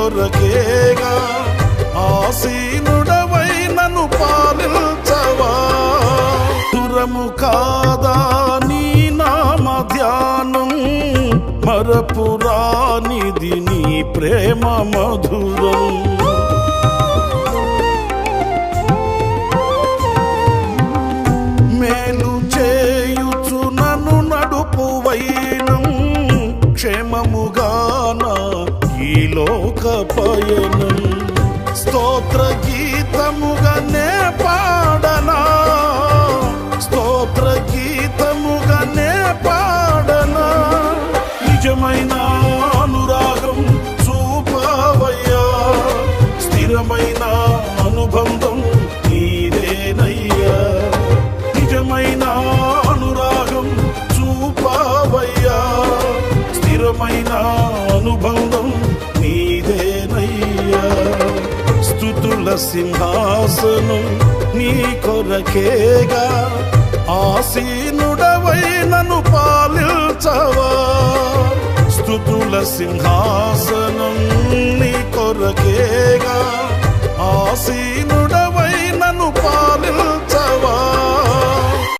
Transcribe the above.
కొరకేగా ఆసీనుడవై నన్ను పాలించవా. దురము కాదా నీ నామ ధ్యానం. మరపురానిది నీ ప్రేమ మధురం. ఈ లోక పయనం స్తోత్ర గీతముగానే పాడనా? స్తోత్ర గీతముగానే పాడనా? నిజమైన అనురాగం చూపవయ్యా స్థిరమైన స్థుతుల సింహాసనం నీ కొరకేగా. ఆసీనుడవై నన్ను పాలించవా స్థుతుల సింహాసనం నీ కొరకేగా.